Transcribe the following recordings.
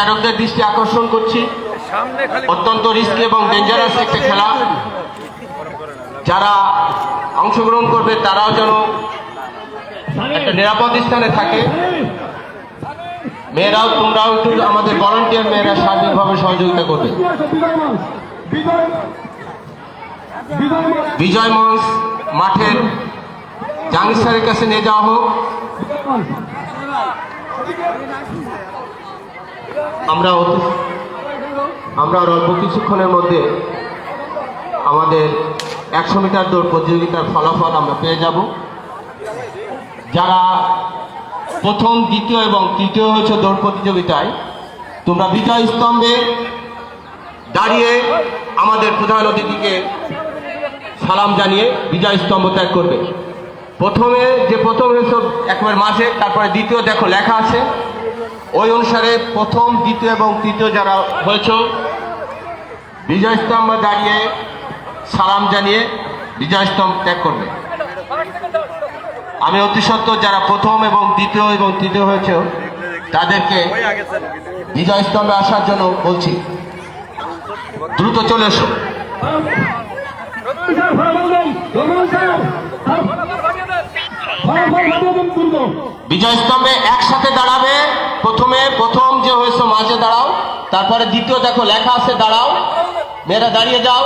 বিচারকদের দৃষ্টি আকর্ষণ করছি। অত্যন্ত রিস্কি এবং ডেঞ্জারাস একটা খেলা। যারা অংশগ্রহণ করবে, তারাও যেন একটা নিরাপদ স্থানে থাকে। মেয়েরাও, তোমরাও একটু আমাদের ভলান্টিয়ার মেয়েরা সার্বিকভাবে সহযোগিতা করবে। বিজয় মঞ্চ মাঠের জাহাঙ্গীর স্যারের কাছে নিয়ে যাওয়া হোক। আমরা অতি- আমরা অল্প কিছুক্ষণের মধ্যে আমাদের একশো মিটার দৌড় প্রতিযোগিতার ফলাফল আমরা পেয়ে যাব। যারা প্রথম, দ্বিতীয় এবং তৃতীয় হয়েছে দৌড় প্রতিযোগিতায়, তোমরা বিজয় স্তম্ভে দাঁড়িয়ে আমাদের প্রধান অতিথিকে সালাম জানিয়ে বিজয় স্তম্ভ ত্যাগ করবে। প্রথমে যে প্রথম হয়েছে একবার মাসে, তারপরে দ্বিতীয় দেখো লেখা আছে। অনুসারে প্রথম, দ্বিতীয় এবং তৃতীয় যারা হয়েছ, বিজয় স্তম্ভ দাঁড়িয়ে সালাম জানিয়ে বিজয় স্তম্ভ ত্যাগ করবে। আমি অতি সত্ত্বর যারা প্রথম এবং দ্বিতীয় এবং তৃতীয় হয়েছে, তাদেরকে বিজয় স্তম্ভে আসার জন্য বলছি, দ্রুত চলে এসো। বিজয় স্তম্ভে একসাথে দাঁড়াবে। প্রথমে, প্রথম যে হয়েছে মাঝে দাঁড়াও, তারপরে দ্বিতীয় দেখো লেখা আছে দাঁড়াও। মেয়েরা দাঁড়িয়ে যাও।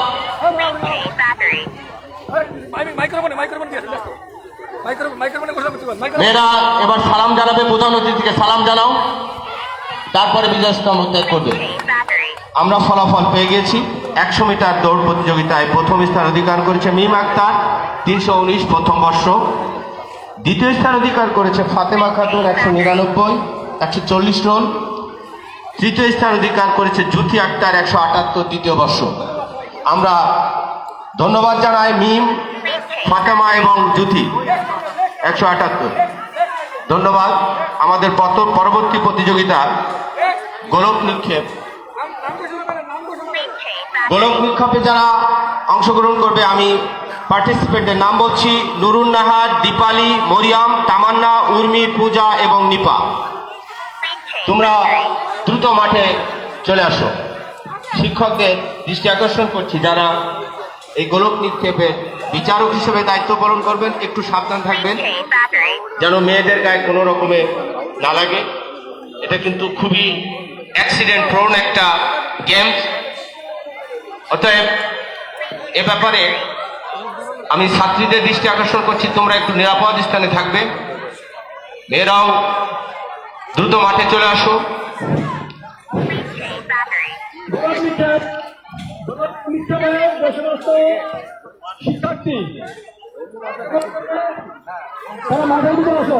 মেয়েরা এবার সালাম জানাবে, প্রধান অতিথিকে সালাম জানাও। তারপরে বিজয় স্তম্ভ ত্যাগ করবে। আমরা ফলাফল পেয়ে গেছি। একশো মিটার দৌড় প্রতিযোগিতায় প্রথম স্থান অধিকার করেছে মিম আক্তার, তিনশো উনিশ প্রথম বর্ষ। দ্বিতীয় স্থান অধিকার করেছে ফাতেমা খাতুন, একশো নিরানব্বই, একশো চল্লিশ রান তৃতীয় স্থান অধিকার করেছে জুথি আক্তার, একশো আটাত্তর দ্বিতীয় বর্ষ। আমরা ধন্যবাদ জানাই মিম, ফাতেমা এবং জুথি একশো আটাত্তর। ধন্যবাদ। আমাদের পত- পরবর্তী প্রতিযোগিতা, গোলক নিক্ষেপ। গোলক নিক্ষেপে যারা অংশগ্রহণ করবে, আমি পার্টিসিপেন্টের নাম বলছি নুরুন নাহার, দীপালি, মরিয়াম, তামান্না, উর্মি, পূজা এবং নিপা। তোমরা দ্রুত মাঠে চলে আসো। শিক্ষকদের দৃষ্টি আকর্ষণ করছি যারা এই গোলক নিক্ষেপের বিচারক হিসেবে দায়িত্ব পালন করবেন, একটু সাবধান থাকবেন, যেন মেয়েদের গায়ে কোনো রকমে না লাগে। এটা কিন্তু খুবই অ্যাক্সিডেন্ট প্রোন একটা গেম অতএব এ ব্যাপারে আমি ছাত্রীদের দৃষ্টি আকর্ষণ করছি, তোমরা একটু নিরাপদ স্থানে থাকবে। মেয়েরাও দ্রুত মাঠে চলে আসো। শিক্ষার্থী ভিতরে আসো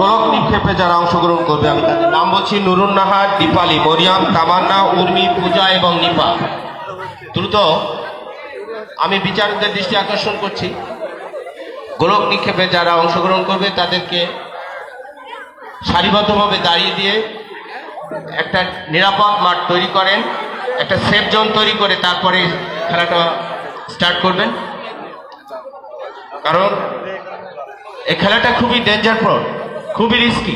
গোলক নিক্ষেপে যারা অংশগ্রহণ করবে, আমি নাম বলছি নুরুন নাহার, দীপালি, মরিয়াম, তামান্না, উর্মি, পূজা এবং নিপা। দ্রুত, আমি বিচারকদের দৃষ্টি আকর্ষণ করছি। গোলক নিক্ষেপে যারা অংশগ্রহণ করবে, তাদেরকে সারিবদ্ধভাবে দাঁড়িয়ে দিয়ে একটা নিরাপদ মাঠ তৈরি করেন, একটা সেফ জোন তৈরি করে তারপরে খেলাটা স্টার্ট করবেন। কারণ এই খেলাটা খুবই ডেঞ্জার প্রোন খুবই রিস্কি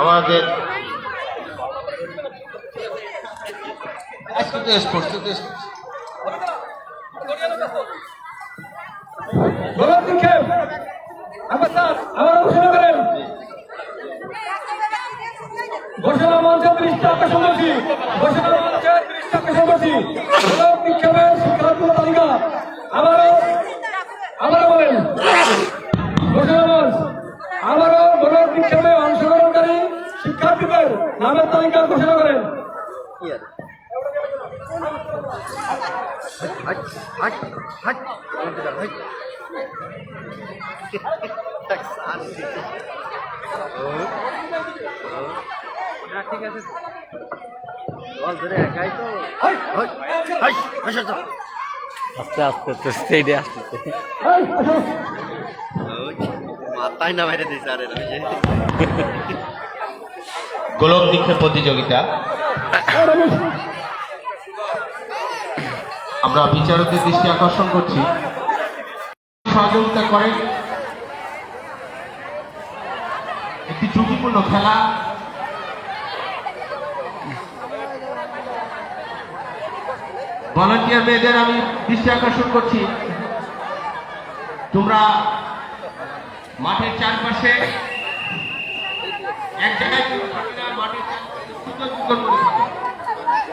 আমাদের ঘোষণা মঞ্চে দৃষ্টি ঘোষণা মঞ্চে দৃষ্টি শিক্ষার্থীদের নামের তালিকা ঘোষণা করেন। আস্তে আস্তে আস্তে স্টেডে আসতেছে। এই, আসো। মাথায় না বাইরে দিয়েছে আরে গোলক নিক্ষেপ প্রতিযোগিতা। আমরা বিচারকদের দৃষ্টি আকর্ষণ করছি। সহযোগিতা করেন। একটি ঝুঁকিপূর্ণ খেলা। ভলান্টিয়ার মেয়েদের আমি দৃষ্টি আকর্ষণ করছি। তোমরা মাঠের চারপাশে থাকবে মাঠের।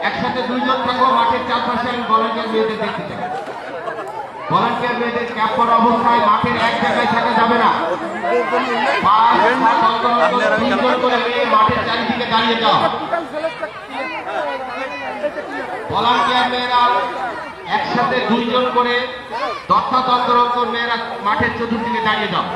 একসাথে দুইজন থাকো, মাঠের চারপাশে আমি ভলান্টিয়ার মেয়েদের দেখতে ভলান্টিয়ার মেয়েদের ক্যাপ করা অবস্থায় মাঠের এক জায়গায় থাকা যাবে না। করে মাঠের চারিদিকে দাঁড়িয়ে মেয়েরা একসাথে দুইজন করে অন্তর মেয়েরা মাঠের চতুর্দিকে দাঁড়িয়ে যাও।